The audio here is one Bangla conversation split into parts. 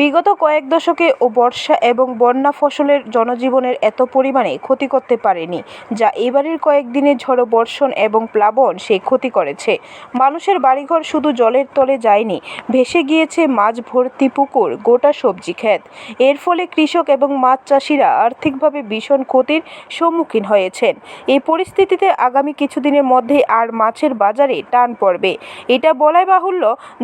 বিগত কয়েক দশকে ও বর্ষা এবং বন্যা ফসলের জনজীবনের এত পরিমাণে ক্ষতি করতে পারেনি, যা এবারের কয়েকদিনে ঝড়ো বর্ষণ এবং প্লাবন সেই ক্ষতি করেছে। মানুষের বাড়িঘর শুধু জলের তলে যায়নি, ভেসে গিয়েছে মাছ ভর্তি পুকুর, গোটা সবজি ক্ষেত। এর ফলে কৃষক এবং মাছ চাষিরা আর্থিকভাবে ভীষণ ক্ষতির সম্মুখীন হয়েছেন। এই পরিস্থিতিতে আগামী কিছুদিনের মধ্যে আর মাছের বাজারে টান পড়বে। এটা বলাই বাহুল্য,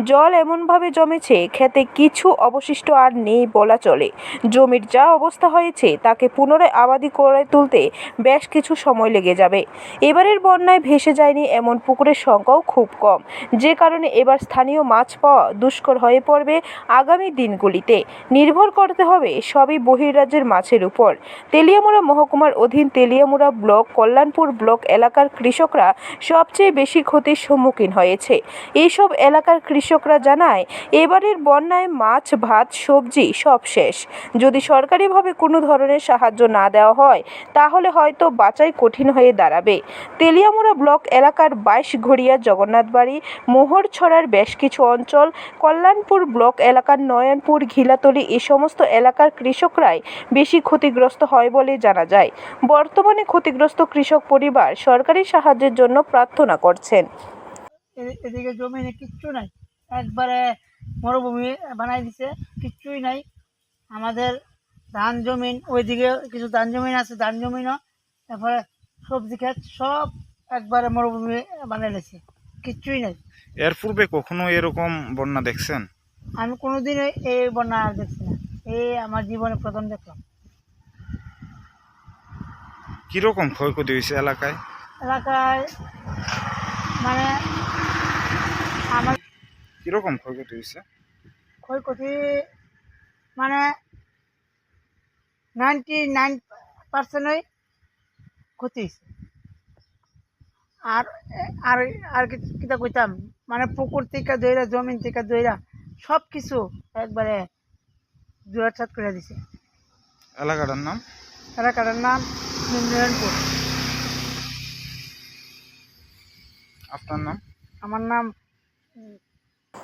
জল এমনভাবে জমেছে খেতে কিছু অবশিষ্ট আর নেই বলা চলে। জমির যা অবস্থা হয়েছে, তাকে পুনরায় আবাদি করে তুলতে বেশ কিছু সময় লেগে যাবে। এবারের বন্যায় ভেসে যায়নি এমন পুকুরের সংখ্যাও খুব কম। যে কারণে এবার স্থানীয় মাছ পাওয়া দুষ্কর হয়ে পড়বে আগামী দিনগুলিতে। নির্ভর করতে হবে সবই বহির্রাজ্যের মাছের উপর। তেলিয়ামুড়া মহকুমার অধীন তেলিয়ামুড়া ব্লক, কল্যাণপুর ব্লক এলাকার কৃষকরা সবচেয়ে বেশি ক্ষতির সম্মুখীন হয়েছে। এইসব এলাকার কৃষকরা জানায়, এবারের বন্যায় মাছ, ভাত সবজি সব শেষ। যদি সরকারিভাবে কোনো ধরনের সাহায্য না দেওয়া হয়, তাহলে হয়তো বাঁচাই কঠিন হয়ে দাঁড়াবে। তেলিয়ামুড়া ব্লক এলাকার বাইশ ঘড়িয়া জগন্নাথবাড়ি, মোহরছড়ার বেশ কিছু অঞ্চল, কল্যাণপুর ব্লক এলাকার নয়নপুর, ঘিলাতলি এ সমস্ত এলাকার কৃষকরাই বেশি ক্ষতিগ্রস্ত হয় বলে জানা যায়। বর্তমানে ক্ষতিগ্রস্ত কৃষক পরিবার সরকারি সাহায্যের জন্য প্রার্থনা করছেন। এদিকে জমিনে কিচ্ছু নাই। একবারে মরুভূমি বানাই দিছে কিচ্ছুই নাই। আমাদের ধান জমিন ওইদিকে কিছু ধান জমিন আছে ধান জমিনও। তারপরে সবজি ক্ষেত সব একবারে মরুভূমি বানাই দিছে কিচ্ছুই নাই। এর পূর্বে কখনো এরকম বন্যা দেখছেন? আমি কোনোদিন এই- বন্যা আর দেখছি না। এই আমার জীবনে প্রথম দেখলাম। কীরকম ক্ষয়ক্ষতি হয়েছে এলাকায়? এলাকায় মানে কীরকম ক্ষয়ক্ষতি হয়েছে? ক্ষয়ক্ষতি মানে নাইনটি নাইন পার্সেন্টই ক্ষতি হয়েছে। আর আর আর কিতা কইতাম মানে পুকুর থেকে দইরা জমিন থেকে দইরা সব কিছু একবারে জোড়াছাত করে দিছে। এলাকাটার নাম? এলাকাটার নাম নিন্দনপুর আপনার নাম? আমার নাম